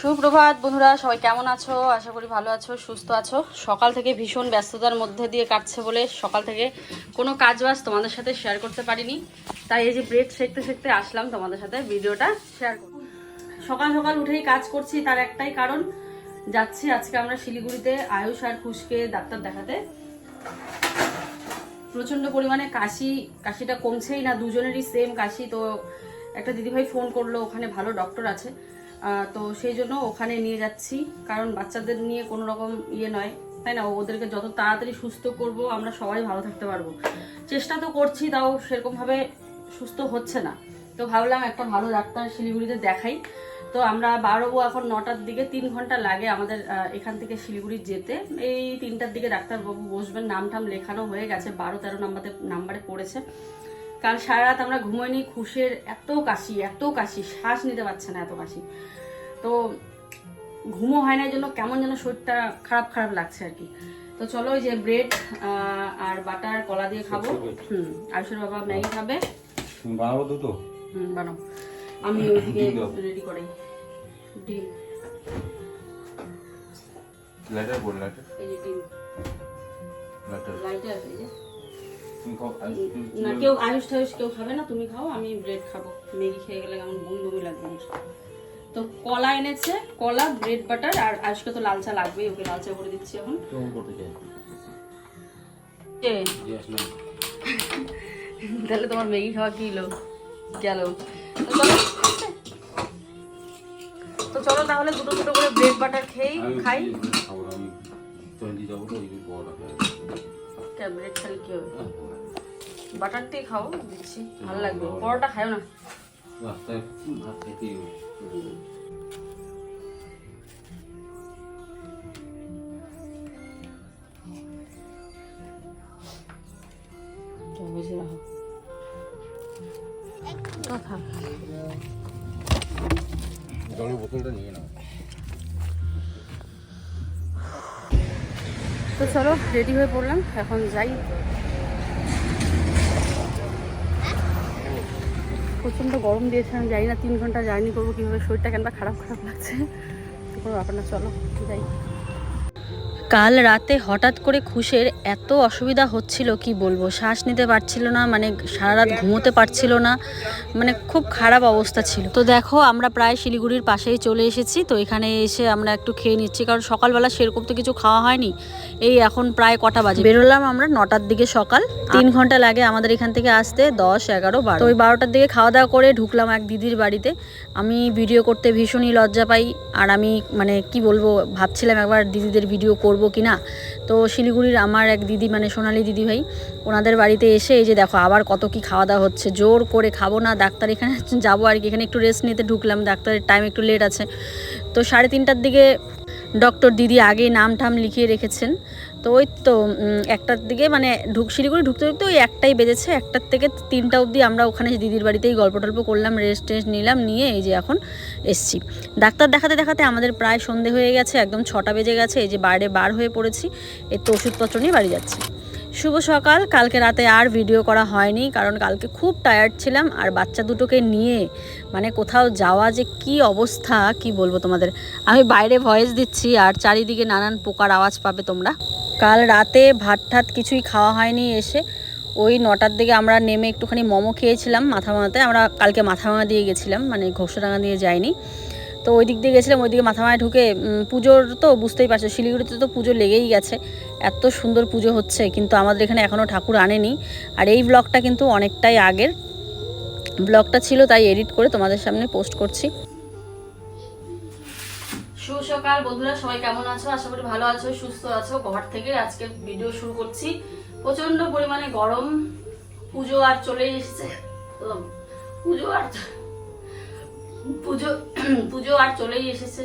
সুপ্রভাত বন্ধুরা, সবাই কেমন আছো? আশা করি ভালো আছো, সুস্থ আছো। সকাল থেকে ভীষণ ব্যস্ততার মধ্যে দিয়ে কাটছে বলে সকাল থেকে কোনো কাজ বাজ তোমাদের সাথে শেয়ার করতে পারিনি। তাই এই যে ব্রেড শেখতে শেখতে আসলাম তোমাদের সাথে ভিডিওটা শেয়ার করব সকাল সকাল উঠেই কাজ করছি তার একটাই কারণ, যাচ্ছি আজকে আমরা শিলিগুড়িতে আয়ুষ আর খুশকে ডাক্তার দেখাতে। প্রচণ্ড পরিমাণে কাশি, কাশিটা কমছেই না, দুজনেরই সেম কাশি। তো একটা দিদিভাই ফোন করল, ওখানে ভালো ডক্টর আছে। তো সেই জন্য ওখানে নিয়ে যাচ্ছি। কারণ বাচ্চাদের নিয়ে কোনো রকম ইয়ে নয়, তাই না? ওদেরকে যত তাড়াতাড়ি সুস্থ করব, আমরা সবাই ভালো থাকতে পারব। চেষ্টা তো করছি, তাও সেরকমভাবে সুস্থ হচ্ছে না। তো ভাবলাম একটা ভালো ডাক্তার শিলিগুড়িতে দেখাই। তো আমরা বারোবো এখন নটার দিকে, তিন ঘণ্টা লাগে আমাদের এখান থেকে শিলিগুড়ি যেতে। এই তিনটার দিকে ডাক্তারবাবু বসবেন নাম টাম লেখানো হয়ে গেছে, বারো তেরো নাম্বারে নাম্বারে পড়েছে। কাল সারা রাত আমরা ঘুমোইনি খুশের এত কাশি এত কাশি শ্বাস নিতে পারছে না এত কাশি। তো ঘুমো হয় না জন্য কেমন যেন শরীরটা খারাপ খারাপ লাগছে আর কি। তো চলো ওই যে ব্রেড আর বাটার কলা দিয়ে খাব। হুম আয়ুষের বাবা ম্যাগি খাবে। তুমি বানাবো দুটো? হুম বানাও। আমি ওইদিকে রেডি করি। ডিম। লাইটার বল লাইটার এই যে ডিম। না কেউ আয়ুষ টায়ুষ কেউ খাবে না তুমি খাও আমি ব্রেড খাব। ম্যাগি খেয়ে গেলে কেমন বমি বমি লাগবে তো কলা এনেছে কলা ব্রেড বাটার আর আজকে তো লাল চা লাগবেই ওকে লাল চা করে দিচ্ছি এখন। তাহলে তোমার ম্যাগি খাওয়া কি হলো গেল। তো চলো তাহলে দুটো দুটো করে ব্রেড বাটার খেয়েই খাই। ব্রেড খেলে কি হবে? বাটার দিয়ে খাও দিচ্ছি। ভালো লাগবে। পরোটা খাও না। জলের বোতলটা নিয়ে নাও। তো চলো রেডি হয়ে পড়লাম। এখন যাই। প্রচণ্ড গরম দিয়েছে, আমি জানি না, তিন ঘণ্টা জার্নি করব কীভাবে, শরীরটা কেন খারাপ খারাপ লাগছে। তো কোনো ব্যাপার না চলো, যাই। কাল রাতে হঠাৎ করে খুশের এত অসুবিধা হচ্ছিল কি বলব? শ্বাস নিতে পারছিল না মানে সারা রাত ঘুমোতে পারছিল না মানে খুব খারাপ অবস্থা ছিল। তো দেখো আমরা প্রায় শিলিগুড়ির পাশেই চলে এসেছি তো এখানে এসে আমরা একটু খেয়ে নিচ্ছি কারণ সকালবেলা সেরকম তো কিছু খাওয়া হয়নি। এই এখন প্রায় কটা বাজে। বেরোলাম আমরা নটার দিকে সকাল। তিন ঘণ্টা লাগে আমাদের এখান থেকে আসতে দশ এগারো বারো। তো ওই বারোটার দিকে খাওয়া দাওয়া করে ঢুকলাম এক দিদির বাড়িতে। আমি ভিডিও করতে ভীষণই লজ্জা পাই আর আমি মানে কি বলব ভাবছিলাম একবার দিদিদের ভিডিও করব। কি না? তো শিলিগুড়ির আমার এক দিদি মানে সোনালি দিদি ভাই, ওনাদের বাড়িতে এসে এই যে দেখো, আবার কত কি খাওয়া দাওয়া হচ্ছে। জোর করে খাব না, ডাক্তার এখানে যাব আর কি, এখানে একটু রেস্ট নিতে ঢুকলাম, ডাক্তারের টাইম একটু লেট আছে। তো সাড়ে তিনটার দিকে ডক্টর দিদি আগেই নাম ঠাম লিখিয়ে রেখেছেন। তো ওই তো একটার দিকে মানে ঢুক শিলিগুড়ি ঢুকতে ঢুকতে ওই একটাই বেজেছে, একটার থেকে তিনটা অবধি আমরা ওখানে দিদির বাড়িতেই গল্প টল্প করলাম রেস্ট টেস্ট নিলাম, নিয়ে এই যে এখন এসছি। ডাক্তার দেখাতে দেখাতে আমাদের প্রায় সন্ধে হয়ে গেছে, একদম ছটা বেজে গেছে, এই যে বাইরে বার হয়ে পড়েছি, এই তো ওষুধপত্র নিয়ে বাড়ি যাচ্ছি। শুভ সকাল, কালকে রাতে আর ভিডিও করা হয়নি, কারণ কালকে খুব টায়ার্ড ছিলাম, আর বাচ্চা দুটোকে নিয়ে মানে কোথাও যাওয়া যে কি অবস্থা, কি বলব তোমাদের? আমি বাইরে ভয়েস দিচ্ছি, আর চারিদিকে নানান পোকার আওয়াজ পাবে তোমরা। কাল রাতে ভাত ঠাত কিছুই খাওয়া হয়নি এসে। ওই নটার দিকে আমরা নেমে একটুখানি মোমো খেয়েছিলাম মাথা ভাঙাতে আমরা কালকে মাথা ভাঙা দিয়ে গেছিলাম মানে ঘোষডাঙ্গা দিয়ে যাইনি। তো ওই দিক দিয়ে গেছিলাম ওইদিকে মাথা মাথায় ঢুকে পুজোর তো বুঝতেই পারছ, শিলিগুড়িতে তো পুজো লেগেই গেছে। এত সুন্দর পুজো হচ্ছে, কিন্তু আমাদের এখানে এখনও ঠাকুর আনেনি। আর এই ব্লগটা কিন্তু অনেকটাই আগের। ব্লগটা ছিল তাই এডিট করে তোমাদের সামনে পোস্ট করছি। সকাল, বন্ধুরা সবাই কেমন আছো? আশা করি ভালো আছো, সুস্থ আছো। ঘর থেকে আজকে ভিডিও শুরু করছি। প্রচণ্ড পরিমাণে গরম, পুজো আর চলে এসেছে। পুজো আর পুজো পুজো আর চলেই এসেছে।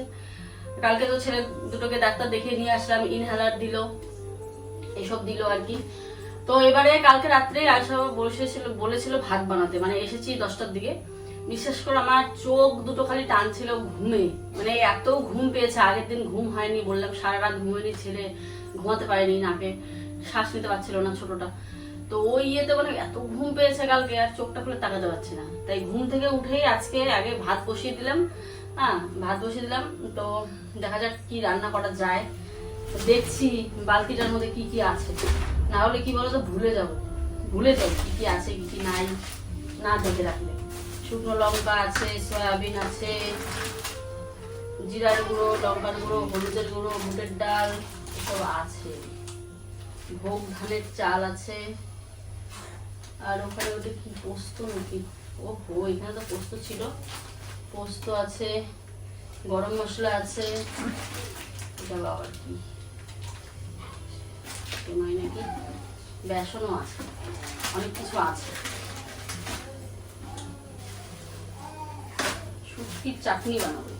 কালকে তো ছেলে দুটোকে ডাক্তার দেখিয়ে নিয়ে আসলাম ইনহেলার দিল, এসব দিল আর কি। তো এবারে কালকে রাত্রে আয়সা বসেছিল, বলেছিল ভাত বানাতে। মানে এসেছি দশটার দিকে। বিশেষ করে, আমার চোখ দুটো খালি টানছিল ঘুমে। মানে এত ঘুম পেয়েছে, আগের দিন ঘুম হয়নি, বললাম সারা রাত ঘুমেনি ছেলে, ঘুমাতে পারেনি নাকে, শ্বাস নিতে পারছিল না ছোটটা। তো ওই ইয়েতে মানে এত ঘুম পেয়েছে কালকে, আর চোখটা খুলে তাকাতে পারছি না। তাই ঘুম থেকে উঠেই আজকে আগে ভাত বসিয়ে দিলাম হ্যাঁ ভাত বসিয়ে দিলাম। তো দেখা যাক কি রান্না করা যায়। দেখছি বালতিটার মধ্যে কি কি আছে। না হলে কি বলতো, ভুলে যাব। ভুলে যাব কি কি আছে, কি কি নাই, না দেখে রাখলে। শুকনো লঙ্কা আছে, সয়াবিন আছে, জিরার গুঁড়ো, লঙ্কার গুঁড়ো, হলুদের গুঁড়ো বুটের ডাল, এসব আছে। ভোগ ধানের চাল আছে। আর ওখানে ওটা কি পোস্ত নাকি? ও হো এখানে তো পোস্ত ছিল। পোস্ত আছে, গরম মশলা আছে। এটা আবার কি? নাকি বেসনও আছে। অনেক কিছু আছে। শুটকির চাটনি বানাবো।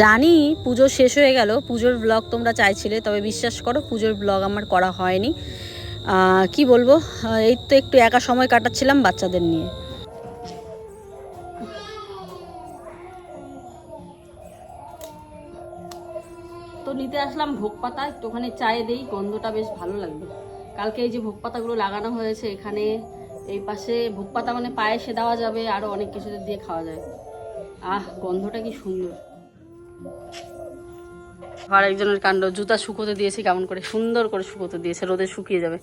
জানি পুজো শেষ হয়ে গেল, পুজোর ব্লগ তোমরা চাইছিলে, তবে বিশ্বাস করো, পুজোর ব্লগ আমার করা হয়নি। কি বলব? এই তো একটু একা সময় কাটাচ্ছিলাম বাচ্চাদের নিয়ে। তো নিতে আসলাম ভোগ পাতা একটুখানি চায়ে দেই, গন্ধটা বেশ ভালো লাগবে। কালকে এই যে ভোগ পাতাগুলো লাগানো হয়েছে এখানে, এই পাশে ভোগ পাতা মানে পায়েসে দেওয়া যাবে আরও অনেক কিছুতে দিয়ে খাওয়া যায়। আহ, গন্ধটা কি সুন্দর। আর একজনের কাণ্ড, জুতা শুকোতে দিয়েছি, কেমন করে সুন্দর করে শুকোতে দিয়েছে, রোদে শুকিয়ে যাবে।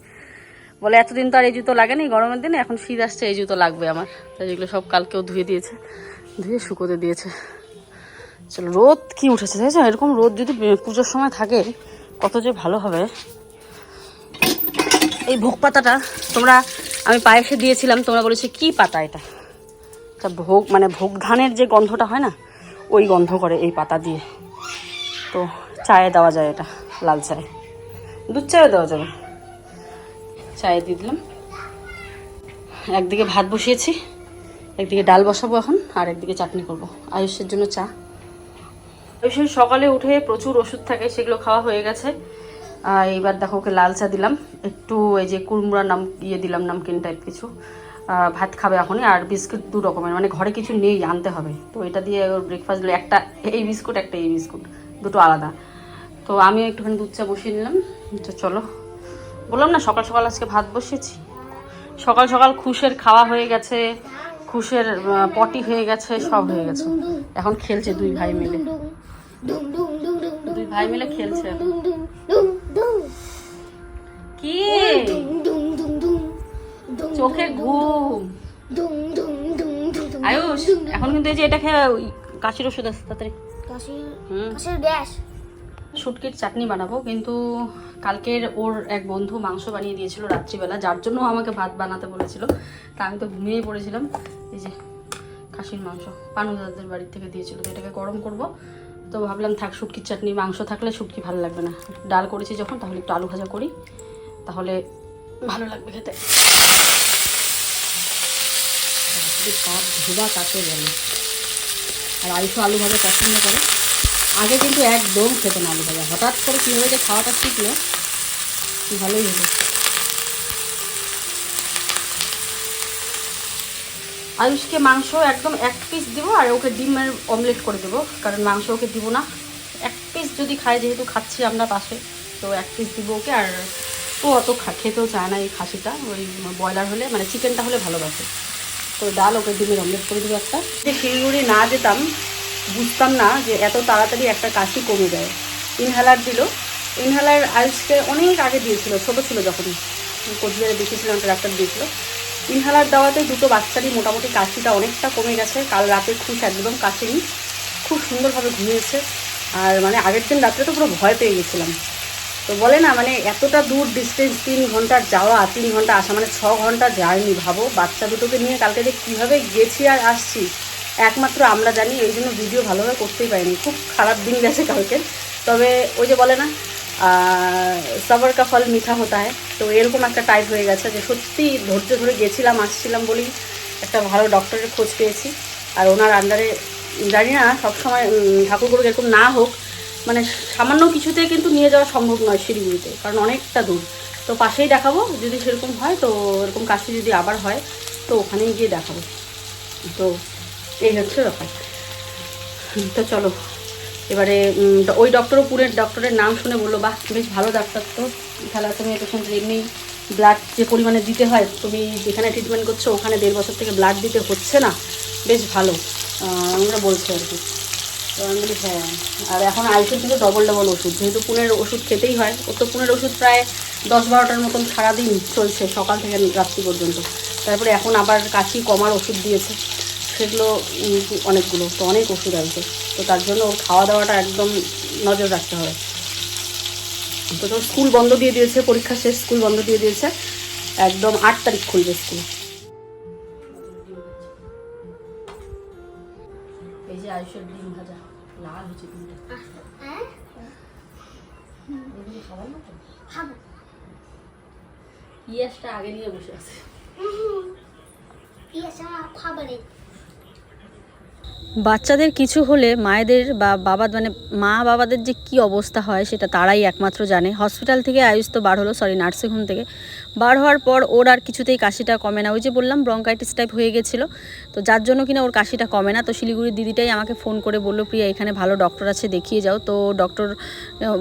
বলে, এতদিন তো আর এই জুতো লাগেনি, গরমের দিনে, এখন শীত আসছে, এই জুতো লাগবে আমার। তাই যেগুলো সব কালকেও ধুয়ে দিয়েছে, ধুয়ে শুকোতে দিয়েছে। চলো, রোদ কি উঠেছে, দেখেছ? এরকম রোদ যদি পুজোর সময় থাকে, কত যে ভালো হবে। এই ভোগ পাতাটা তোমরা, আমি পায়েসে দিয়েছিলাম, তোমরা বলেছ, কি পাতা এটা? তা ভোগ মানে ভোগ ধানের যে গন্ধটা হয় না, ওই গন্ধ করে এই পাতা দিয়ে। তো চায়ে দেওয়া যায় এটা, লাল চায়ে। দুধ চায়ে দেওয়া যাবে। চায়ে দিয়ে দিলাম। একদিকে ভাত বসিয়েছি, একদিকে ডাল বসাবো এখন, আর একদিকে চাটনি করব। আয়ুষের জন্য চা। আয়ুষের সকালে উঠে প্রচুর ওষুধ থাকে, সেগুলো খাওয়া হয়ে গেছে। এইবার দেখো ওকে লাল চা দিলাম। একটু এই যে কুমড়া নাম ইয়ে দিলাম, নামকিন টাইপ কিছু। ভাত খাবে এখনই, আর বিস্কুট দু রকমের মানে ঘরে কিছু নেই, আনতে হবে। তো এটা দিয়ে ওর ব্রেকফাস্ট দিলে একটা এই বিস্কুট, একটা এই বিস্কুট, দুটো আলাদা। তো আমি একটুখানি দুধ চা বসিয়ে নিলাম। তো চলো বললাম না সকাল সকাল আজকে ভাত বসেছি। সকাল সকাল খুশের খাওয়া হয়ে গেছে খুশের পটি হয়ে গেছে সব হয়ে গেছে। এখন খেলছে দুই ভাই মিলে। দুই ভাই মিলে খেলছে। কি? চোখে ঘুম। আয়ুষ এখন কিন্তু এই যে এটা খেয়ে কাশির ওষুধ আছে তাড়াতাড়ি। হুম। গ্যাস। শুটকির চাটনি বানাবো, কিন্তু কালকের ওর এক বন্ধু মাংস বানিয়ে দিয়েছিল রাত্রিবেলা, যার জন্য আমাকে ভাত বানাতে বলেছিল। তা আমি তো ঘুমিয়ে পড়েছিলাম। এই যে খাসির মাংস পানুদাদের বাড়ির থেকে দিয়েছিল, তো এটাকে গরম করব। তো ভাবলাম থাক, শুটকির চাটনি, মাংস থাকলে শুটকি ভালো লাগবে না। ডাল করেছি যখন, তাহলে একটু আলু ভাজা করি, তাহলে ভালো লাগবে খেতে। কাপ ধোবা কাকে বলে আর আইসো আলু ভাজা পছন্দ করে। আগে কিন্তু একদম খেত না আলু ভাজা হঠাৎ করে কীভাবে যে খাওয়াটা শিখলো ভালোই হলো আয়ুষকে মাংস একদম এক পিস দিব আর ওকে ডিমের অমলেট করে দেবো, কারণ মাংস ওকে দিব না। এক পিস যদি খায় যেহেতু খাচ্ছি আমরা পাশে, তো এক পিস দিব ওকে। আর ও অত খেতেও চায় না এই খাসিটা, ওই ব্রয়লার হলে মানে চিকেনটা হলে ভালোবাসে। তো ডাল ওকে ডিমের অমলেট করে দেবো একটা। যে শিলিগুড়ি না যেতাম বুঝতাম না যে এত তাড়াতাড়ি একটা কাশি কমে যায়। ইনহেলার দিল। ইনহেলার আইসকে অনেক আগে দিয়েছিল, ছোট ছিল যখন। কোচবিহারে দেখেছিলাম ডাক্তার দিয়েছিল। ইনহেলার দেওয়াতে দুটো বাচ্চারই মোটামুটি কাশিটা অনেকটা কমে গেছে। কাল রাতে খুশ একদম কাশিনি। খুব সুন্দরভাবে ঘুমিয়েছে। আর মানে আগের দিন রাত্রে তো পুরো ভয় পেয়ে গেছিলাম। তো বলে না মানে এতটা দূর ডিস্টেন্স তিন ঘণ্টার যাওয়া তিন ঘণ্টা আসা মানে ছ ঘণ্টা যায়নি, ভাবো। বাচ্চা দুটোকে নিয়ে কালকে যে কীভাবে গেছি আর আসছি। একমাত্র আমরা জানি, এই জন্য ভিডিও ভালোভাবে করতেই পারিনি। খুব খারাপ দিন গেছে কালকে। তবে ওই যে বলে না সবার কা ফল মিঠা হতা হয়। তো এরকম একটা টাইপ হয়ে গেছে যে সত্যি ধৈর্য ধরে গেছিলাম, আসছিলাম বলেই একটা ভালো ডক্টরের খোঁজ পেয়েছি। আর ওনার আন্ডারে জানি না, সবসময় ঠাকুরগুলো এরকম না হোক মানে সামান্য কিছুতে কিন্তু নিয়ে যাওয়া সম্ভব নয় শিলিগুড়িতে কারণ অনেকটা দূর। তো পাশেই দেখাবো, যদি সেরকম হয় তো এরকম কাশি যদি আবার হয়, তো ওখানেই গিয়ে দেখাবো। তো এই হচ্ছে ব্যাপার। তো চলো, এবারে ওই ডক্টরও পুরের ডক্টরের নাম শুনে বলল, বাহ, বেশ ভালো ডাক্তার তো। তাহলে তুমি পেশেন্টের এমনি ব্লাড যে পরিমাণে দিতে হয়, তুমি যেখানে ট্রিটমেন্ট করছ, ওখানে দেড় বছর থেকে ব্লাড দিতে হচ্ছে না? বেশ ভালো। আমরা বলছি আর কি। আমি হ্যাঁ। আর এখন আইসের কিন্তু ডবল ডবল ওষুধ। যেহেতু পুনের ওষুধ খেতেই হয় ওর তো পুনের ওষুধ প্রায় দশ বারোটার মতন সারাদিন চলছে, সকাল থেকে রাত্রি পর্যন্ত। তারপরে এখন আবার কাশি, কমার ওষুধ দিয়েছে। সেগুলো অনেকগুলো তো অনেক ওষুধ আছে। তো তার জন্য ওর খাওয়া দাওয়াটা একদম নজর রাখতে হবে। তো তোর স্কুল বন্ধ দিয়ে দিয়েছে পরীক্ষা শেষ স্কুল বন্ধ দিয়ে দিয়েছে। একদম আট তারিখ খুলবে স্কুল। এই যে আয়ুষের ডিম ভাজা লাল হচ্ছে ডিমটা। হ্যাঁ মতো? খাব। পিঁয়াজটা আগে নিয়ে বসে আছে। পিঁয়াজ আমার খাবারে বাচ্চাদের কিছু হলে মায়েদের বা বাবা মানে মা বাবাদের যে কি অবস্থা হয় সেটা তারাই একমাত্র জানে। হসপিটাল থেকে আয়ুষ তো বার হলো সরি নার্সিংহোম থেকে। বার হওয়ার পর ওর আর কিছুতেই কাশিটা কমে না। ওই যে বললাম ব্রঙ্কাইটিস টাইপ হয়ে গেছিল। তো যার জন্য কিনা ওর কাশিটা কমে না। তো শিলিগুড়ির দিদিটাই আমাকে ফোন করে বলল, প্রিয়া, এখানে ভালো ডক্টর আছে, দেখিয়ে যাও। তো ডক্টর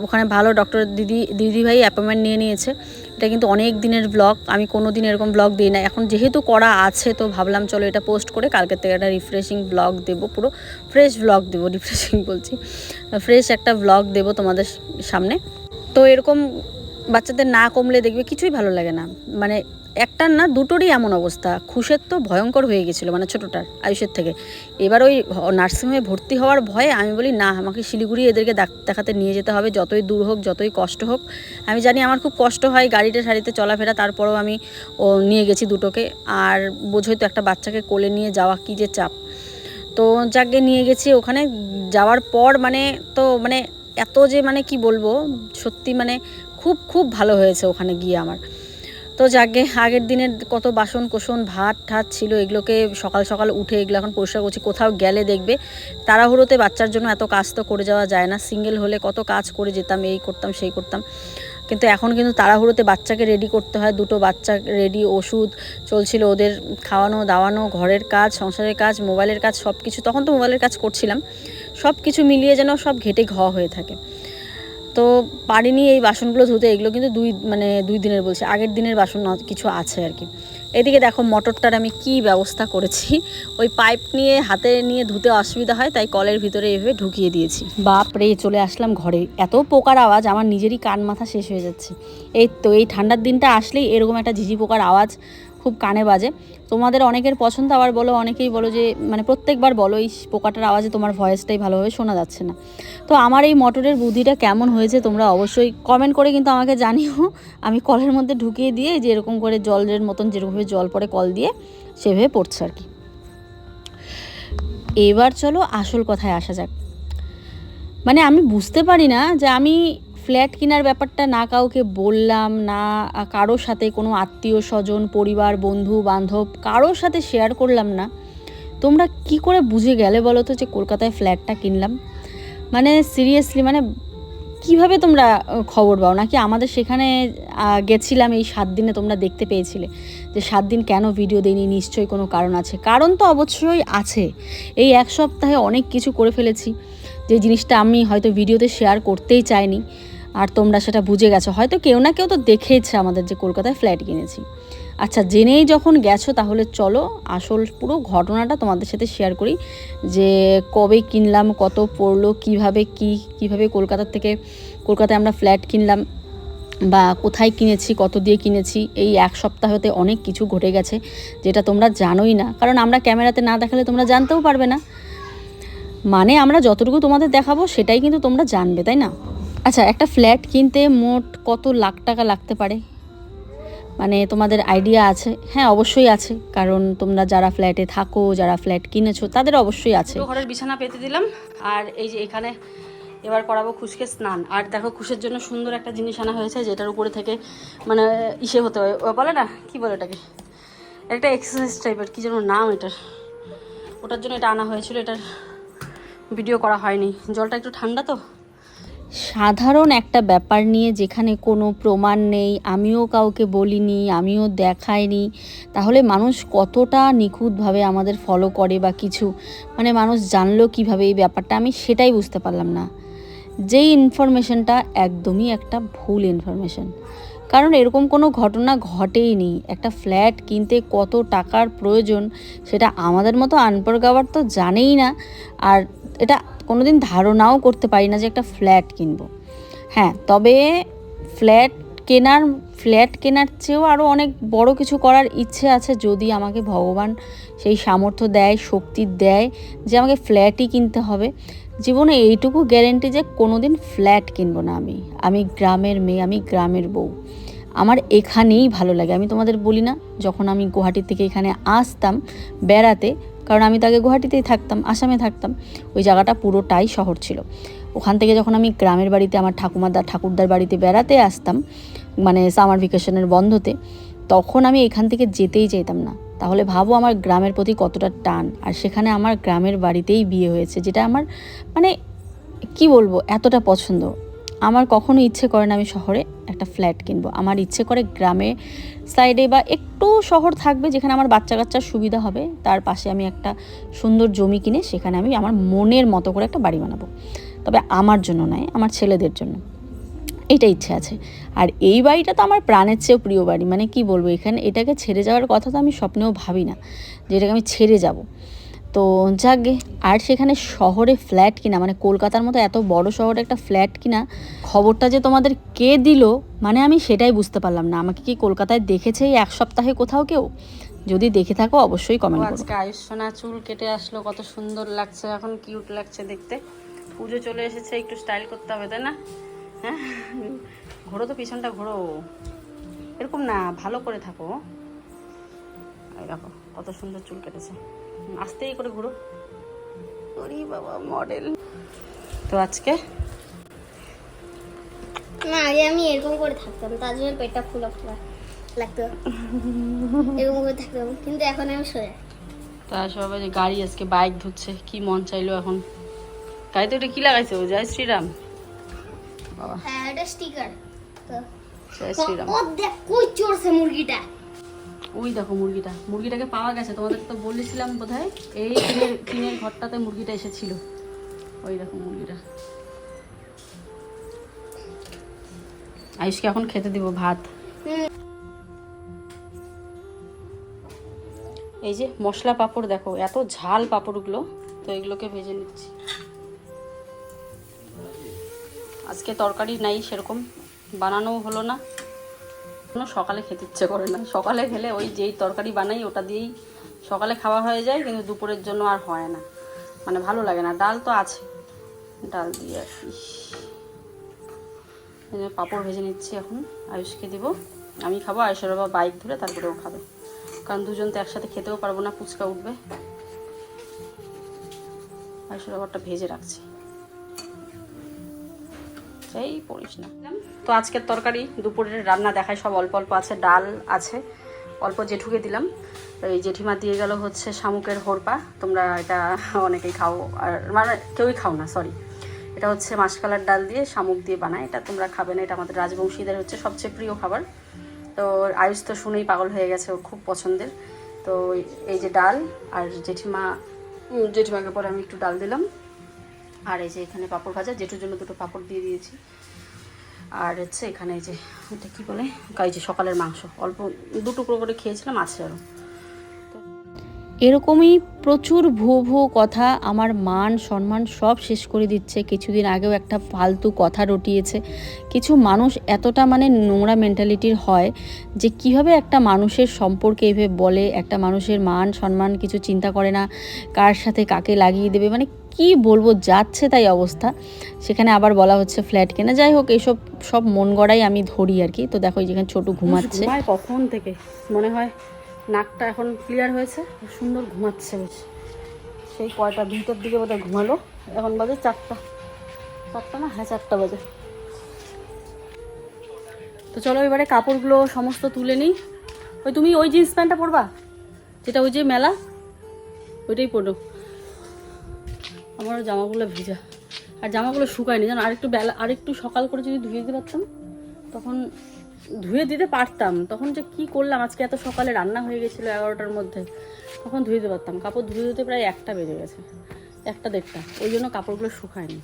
ওখানে ভালো ডক্টর দিদি, দিদিভাই অ্যাপয়েন্টমেন্ট নিয়ে নিয়েছে। এটা কিন্তু অনেক দিনের ব্লগ আমি কোনো দিন এরকম ব্লগ দিই না এখন যেহেতু করা আছে, তো ভাবলাম চলো এটা পোস্ট করে কালকের থেকে একটা রিফ্রেশিং ব্লগ দেব, পুরো ফ্রেশ ব্লগ দেব রিফ্রেশিং বলছি। ফ্রেশ একটা ব্লগ দেব তোমাদের সামনে। তো এরকম বাচ্চাদের না কমলে দেখবে কিছুই ভালো লাগে না। মানে একটার না, দুটোরই এমন অবস্থা। খুশের তো ভয়ঙ্কর হয়ে গেছিল মানে ছোটোটার, আয়ুষের থেকে। এবার ওই নার্সিংহোমে ভর্তি হওয়ার ভয়ে আমি বলি, না, আমাকে শিলিগুড়ি এদেরকে দেখাতে নিয়ে যেতে হবে। যতই দূর হোক, যতই কষ্ট হোক। আমি জানি আমার খুব কষ্ট হয় গাড়িতে শাড়িতে চলাফেরা, তারপরেও আমি ও নিয়ে গেছি দুটোকে। আর বোঝোই তো একটা বাচ্চাকে কোলে নিয়ে যাওয়া কী যে চাপ। তো যাকে নিয়ে গেছি ওখানে, যাওয়ার পর মানে তো মানে এত যে মানে কি বলব, সত্যি মানে খুব খুব ভালো হয়েছে ওখানে গিয়ে আমার। তো যাকে আগের দিনের কত বাসন কোসন, ভাত ঠাত ছিল, এগুলোকে সকাল সকাল উঠে এগুলো এখন পরিষ্কার করছি, কোথাও গেলে দেখবে। তাড়াহুড়োতে বাচ্চার জন্য এত কাজ তো করে যাওয়া যায় না সিঙ্গেল হলে কত কাজ করে যেতাম, এই করতাম, সেই করতাম। কিন্তু এখন কিন্তু তাড়াহুড়োতে বাচ্চাকে রেডি করতে হয়, দুটো বাচ্চা রেডি ওষুধ চলছিল ওদের খাওয়ানো, দাওয়ানো, ঘরের কাজ, সংসারের কাজ, মোবাইলের কাজ সব কিছু তখন তো মোবাইলের কাজ করছিলাম। সব কিছু মিলিয়ে যেন সব ঘেটে ঘ হয়ে থাকে। তো পারিনি এই বাসনগুলো ধুতে, এগুলো কিন্তু দুই মানে দুই দিনের বলছি, আগের দিনের বাসন কিছু আছে আর কি। এদিকে দেখো মটরটার আমি কি ব্যবস্থা করেছি, ওই পাইপ নিয়ে, হাতে নিয়ে ধুতে অসুবিধা হয়, তাই কলের ভিতরে এভাবে ঢুকিয়ে দিয়েছি। বাপ রে, চলে আসলাম ঘরে। এত পোকার আওয়াজ, আমার নিজেরই কান মাথা শেষ হয়ে যাচ্ছে। এই তো, এই ঠান্ডার দিনটা আসলেই এরকম একটা ঝিঝি পোকার আওয়াজ। খুব কানে বাজে। তোমাদের অনেকের পছন্দ, আবার বলো, অনেকেই বলো যে মানে প্রত্যেকবার বলো এই পোকাটার আওয়াজে তোমার ভয়েসটাই ভালোভাবে শোনা যাচ্ছে না। তো আমার এই মটরের বুদ্ধিটা কেমন হয়েছে তোমরা অবশ্যই কমেন্ট করে কিন্তু আমাকে জানিও। আমি কলের মধ্যে ঢুকিয়ে দিয়ে যে এরকম করে জলের মতন যেরকমভাবে জল পড়ে কল দিয়ে সেভাবে পড়ছে আর কি। এবার চলো আসল কথায় আসা যাক। মানে আমি বুঝতে পারি না যে আমি ফ্ল্যাট কেনার ব্যাপারটা না কাউকে বললাম, না কারোর সাথে কোনো আত্মীয় স্বজন, পরিবার, বন্ধু, বান্ধব, কারোর সাথে শেয়ার করলাম না। তোমরা কি করে বুঝে গেলে বলো তো যে কলকাতায় ফ্ল্যাটটা কিনলাম? মানে সিরিয়াসলি মানে কীভাবে তোমরা খবর পাও? নাকি আমাদের সেখানে গেছিলাম এই সাত দিনে তোমরা দেখতে পেয়েছিলে যে সাত দিন কেন ভিডিও দেয়নি নিশ্চয়ই কোনো কারণ আছে। কারণ তো অবশ্যই আছে। এই এক সপ্তাহে অনেক কিছু করে ফেলেছি। যে জিনিসটা আমি হয়তো ভিডিওতে শেয়ার করতেই চাইনি। আর তোমরা সেটা বুঝে গেছো। হয়তো কেউ না কেউ তো দেখেইছে আমাদের যে কলকাতায় ফ্ল্যাট কিনেছি। আচ্ছা জেনেই যখন গেছো তাহলে চলো, আসল পুরো ঘটনাটা তোমাদের সাথে শেয়ার করি যে কবে কিনলাম, কত পড়ল, কীভাবে কি, কীভাবে কলকাতা থেকে কলকাতায় আমরা ফ্ল্যাট কিনলাম বা কোথায় কিনেছি, কত দিয়ে কিনেছি, এই এক সপ্তাহতে অনেক কিছু ঘটে গেছে যেটা তোমরা জানোই না। কারণ আমরা ক্যামেরাতে না দেখালে তোমরা জানতেও পারবে না। মানে আমরা যতটুকু তোমাদের দেখাবো সেটাই কিন্তু তোমরা জানবে, তাই না? আচ্ছা একটা ফ্ল্যাট কিনতে মোট কত লাখ টাকা লাগতে পারে? মানে তোমাদের আইডিয়া আছে? হ্যাঁ অবশ্যই আছে। কারণ তোমরা যারা ফ্ল্যাটে থাকো, যারা ফ্ল্যাট কিনেছো, তাদের অবশ্যই আছে। ঘরের বিছানা পেতে দিলাম। আর এই যে এখানে এবার করাবো খুশকে স্নান। আর দেখো, খুশের জন্য সুন্দর একটা জিনিস আনা হয়েছে, যেটার উপরে থেকে মানে ইসে হতে হয়। ও, বলে না? কি বলে এটাকে একটা এক্সারসাইজ টাইপের কী যেন নাম এটার? ওটার জন্য এটা আনা হয়েছিল, এটার ভিডিও করা হয়নি। জলটা একটু ঠান্ডা তো? সাধারণ একটা ব্যাপার নিয়ে যেখানে কোনো প্রমাণ নেই, আমিও কাউকে বলিনি, আমিও দেখাইনি, তাহলে মানুষ কতটা নিখুঁতভাবে আমাদের ফলো করে বা কিছু? মানে মানুষ জানলো কীভাবে এই ব্যাপারটা? আমি সেটাই বুঝতে পারলাম না। যেই ইনফরমেশনটা একদমই একটা ভুল ইনফরমেশন কারণ এরকম কোনো ঘটনা ঘটেই নি একটা ফ্ল্যাট কিনতে কত টাকার প্রয়োজন, সেটা আমাদের মতো আনপড় গাওয়ার তো জানেই না। আর এটা কোনোদিন ধারণাও করতে পারি না যে একটা ফ্ল্যাট কিনবো। হ্যাঁ তবে ফ্ল্যাট কেনার ফ্ল্যাট কেনার চেয়েও আরও অনেক বড় কিছু করার ইচ্ছে আছে যদি আমাকে ভগবান সেই সামর্থ্য দেয়, শক্তি দেয় যে আমাকে ফ্ল্যাটই কিনতে হবে। জীবনে এইটুকু গ্যারেন্টি যে কোনো দিন ফ্ল্যাট কিনবো না আমি। আমি গ্রামের মেয়ে, আমি গ্রামের বউ। আমার এখানেই ভালো লাগে। আমি তোমাদের বলি না, যখন আমি গুয়াহাটি থেকে এখানে আসতাম বেড়াতে কারণ আমি তো আগে গুয়াহাটিতেই থাকতাম, আসামে থাকতাম। ওই জায়গাটা পুরোটাই শহর ছিল। ওখান থেকে যখন আমি গ্রামের বাড়িতে, আমার ঠাকুমাদার, ঠাকুরদার বাড়িতে বেড়াতে আসতাম মানে সামার ভেকেশনের বন্ধতে, তখন আমি এখান থেকে যেতেই চাইতাম না। তাহলে ভাবো আমার গ্রামের প্রতি কতটা টান। আর সেখানে আমার গ্রামের বাড়িতেই বিয়ে হয়েছে, যেটা আমার মানে কি বলব, এতটা পছন্দ। আমার কখনো ইচ্ছে করে না আমি শহরে একটা ফ্ল্যাট কিনবো। আমার ইচ্ছে করে গ্রামে সাইডে বা একটু শহর থাকবে যেখানে আমার বাচ্চা কাচ্চার সুবিধা হবে। তার পাশে আমি একটা সুন্দর জমি কিনে সেখানে আমি আমার মনের মতো করে একটা বাড়ি বানাবো। তবে আমার জন্য নয়, আমার ছেলেদের জন্য। এটা ইচ্ছে আছে। আর এই বাড়িটা তো আমার প্রাণের চেয়েও প্রিয় বাড়ি। মানে কি বলব, এখানে এটাকে ছেড়ে যাওয়ার কথা তো আমি স্বপ্নেও ভাবি না যে এটাকে আমি ছেড়ে যাব। তো যাকগে আর সেখানে শহরে ফ্ল্যাট কিনা মানে কলকাতার মতো এত বড় শহরে একটা ফ্ল্যাট কিনা খবরটা যে তোমাদের কে দিল মানে আমি সেটাই বুঝতে পারলাম না। আমাকে কি কলকাতায় দেখেছে এক সপ্তাহে কোথাও কেউ? যদি দেখে থাকো অবশ্যই কমেন্ট করো। আজকে আয়ুষ্মানা চুল কেটে আসলো কত সুন্দর লাগছে এখন কিউট লাগছে দেখতে। পুজো চলে এসেছে একটু স্টাইল করতে হবে তাই না? হ্যাঁ ঘোরো তো পিছনটা ঘোরো। এরকম না ভালো করে থাকো। দেখো কত সুন্দর চুল কেটেছে। আস্তেই করে ঘুরো। ওরে বাবা মডেল তো আজকে? না আগে আমি এরকম করে থাকতাম তার জন্য পেটটা ফুলা ফুলা লাগতো। এরকম করে থাকতাম কিন্তু এখন আমি সোজা। তা সবাই যে গাড়ি আজকে বাইক ধুচ্ছে কি মন চাইলো এখন? গাড়িতে ওটা কি লাগাইছে ও? জয় শ্রীরাম। বাবা। হ্যাঁ এটা স্টিকার তো। জয় শ্রীরাম। ও দেখ কই চড়ছে মুরগিটা? ওই দেখো মুরগিটা। মুরগিটাকে পাওয়া গেছে, তোমাদের তো বলেছিলাম বোধহয়, এই টিনের টিনের ঘরটাতে মুরগিটা এসেছিল। ওই দেখো মুরগিটা। আয়ুষকে এখন খেতে দিব ভাত। এই যে মশলা পাঁপড় দেখো, এত ঝাল পাঁপড়গুলো, তো এগুলোকে ভেজে নিচ্ছি। আজকে তরকারি নাই সেরকম, বানানোও হলো না। সকালে খেতে ইচ্ছে করে না। সকালে খেলে ওই যেই তরকারি বানাই, ওটা দিয়েই সকালে খাওয়া হয়ে যায়, কিন্তু দুপুরের জন্য আর হয় না। মানে ভালো লাগে না। ডাল তো আছে। ডাল দিয়ে আর কি। পাঁপড় ভেজে নিচ্ছি এখন। আয়ুষকে দিব। আমি খাব। আয়ুষের বাবা বাইক ধরে তারপরে ও খাবে। কারণ দুজন তো একসাথে খেতেও পারব না, ফুচকা উঠবে। আয়ুষের বাবারটা ভেজে রাখছি। সেই পড়িস না। তো আজকের তরকারি, দুপুরের রান্না দেখায় সব অল্প অল্প আছে, ডাল আছে। অল্প জেঠুকে দিলাম। এই জেঠিমা দিয়ে গেল হচ্ছে শামুকের হোরপা তোমরা এটা অনেকেই খাও, আর মানে কেউই খাও না সরি এটা হচ্ছে মাসকালার ডাল দিয়ে শামুক দিয়ে বানায়। এটা তোমরা খাবে না, এটা আমাদের রাজবংশীদের হচ্ছে সবচেয়ে প্রিয় খাবার। তো আয়ুষ তো শুনেই পাগল হয়ে গেছে, ও খুব পছন্দের। তো এই যে ডাল আর জেঠিমা জেঠিমাকে পরে আমি একটু ডাল দিলাম। আর এই যে এখানে পাপড় ভাজা যেটুর জন্য দুটো পাপড় দিয়ে দিয়েছি। আর হচ্ছে এখানে এই যে ওটা কী বলে? এই যে সকালের মাংস। অল্প দু টুকরো করে খেয়েছিলাম, আছে আরও এরকমই প্রচুর ভুয়ো ভুয়ো কথা আমার মান সম্মান সব শেষ করে দিচ্ছে। কিছুদিন আগেও একটা ফালতু কথা রটিয়েছে। কিছু মানুষ এতটা মানে নোংরা মেন্টালিটির হয় যে কীভাবে একটা মানুষের সম্পর্কে এভাবে বলে একটা মানুষের মান সম্মান কিছু চিন্তা করে না কার সাথে কাকে লাগিয়ে দেবে মানে কি বলব যাচ্ছে তাই অবস্থা। সেখানে আবার বলা হচ্ছে ফ্ল্যাট কেনা। যাই হোক এইসব সব মন গড়াই আমি ধরি আর কি। তো দেখো এই যেখানে ছোট ঘুমাচ্ছে। কখন থেকে? মনে হয় নাকটা এখন ক্লিয়ার হয়েছে, সুন্দর ঘুমাচ্ছে বেশ। সেই কয়টা, দুইটার দিকে বোধহয় ঘুমালো। এখন বাজে চারটা। চারটা না? হ্যাঁ চারটা বাজে। তো চলো এবারে কাপড়গুলো সমস্ত তুলে নিই। ওই তুমি ওই জিন্স প্যান্টটা পরবা? যেটা ওই যে মেলা, ওইটাই পরো। আমারও জামাগুলো ভেজা। আর জামাগুলো শুকায়নি যেন আরেকটু বেলা, আরেকটু সকাল করে যদি ধুয়ে দিতে পারতাম, তখন ধুয়ে দিতে পারতাম। তখন যে কি করলাম? আজকে এত সকালে রান্না হয়ে গেছিল এগারোটার মধ্যে। তখন ধুয়ে দিতে পারতাম। কাপড় ধুয়ে দিতে প্রায় একটা বেজে গেছে। একটা দেড়টা। ওই জন্য কাপড়গুলো শুকায়নি।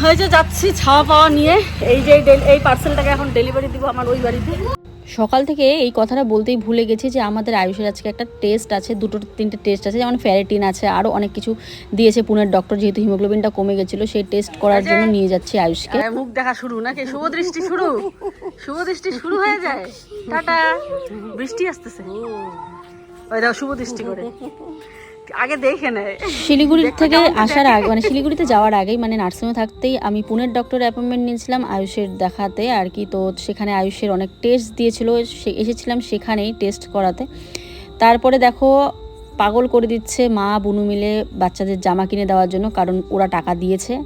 হয়েছে, যাচ্ছি ছাওয়া পাওয়া নিয়ে। এই যে এই পার্সেলটাকে এখন ডেলিভারি দিব আমার ওই বাড়িতে। সকাল থেকে এই কথাটা বলতেই ভুলে গেছি যে আমাদের আয়ুষের আজকে একটা টেস্ট আছে দুটো তিনটে টেস্ট আছে যেমন ফ্যারেটিন আছে আরও অনেক কিছু দিয়েছে পুনের ডক্টর যেহেতু হিমোগ্লোবিনটা কমে গেছিল সেই টেস্ট করার জন্য নিয়ে যাচ্ছি আয়ুষকে। মুখ দেখা শুরু নাকি? শুভ দৃষ্টি শুরু। শুভ দৃষ্টি শুরু হয়ে যায়। টাটা। বৃষ্টি আসতেছে। ওই দাও শুভ দৃষ্টি করে। আগে দেখে নেয়। শিলিগুড়ি থেকে আসার আগে মানে শিলিগুড়িতে যাওয়ার আগেই মানে নার্সিংহোমে থাকতেই আমি পুনের ডক্টর অ্যাপয়েন্টমেন্ট নিয়েছিলাম আয়ুষের দেখাতে আর কি তো সেখানে আয়ুষের অনেক টেস্ট দিয়েছিল সে- এসেছিলাম সেখানেই টেস্ট করাতে। তারপরে দেখো পাগল করে দিচ্ছে মা বুনু মিলে বাচ্চাদের জামা কিনে দেওয়ার জন্য কারণ ওরা টাকা দিয়েছে।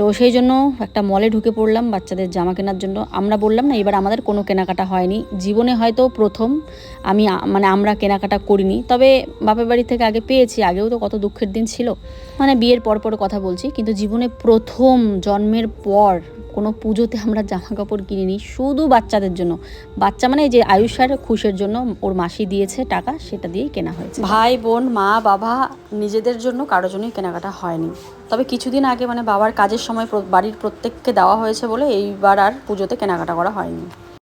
তো সেই জন্য একটা মলে ঢুকে পড়লাম বাচ্চাদের জামা কেনার জন্য। আমরা বললাম না, এবার আমাদের কোনো কেনাকাটা হয়নি। জীবনে হয়তো প্রথম। আমি মানে আমরা কেনাকাটা করিনি। তবে বাপের বাড়ি থেকে আগে পেয়েছি। আগেও তো কত দুঃখের দিন ছিল। মানে বিয়ের পর পর কথা বলছি। কিন্তু জীবনে প্রথম জন্মের পর কোনো পুজোতে আমরা জামা কাপড় কিনিনি, শুধু বাচ্চাদের জন্য। বাচ্চা মানে যে আয়ুষার খুশের জন্য ওর মাসি দিয়েছে টাকা, সেটা দিয়েই কেনা হয়েছে। ভাই, বোন, মা, বাবা নিজেদের জন্য কারও জন্যই কেনাকাটা হয়নি। তবে কিছুদিন আগে মানে বাবার কাজের সময় বাড়ির প্রত্যেককে দেওয়া হয়েছে বলে এইবার আর পুজোতে কেনাকাটা করা হয়নি।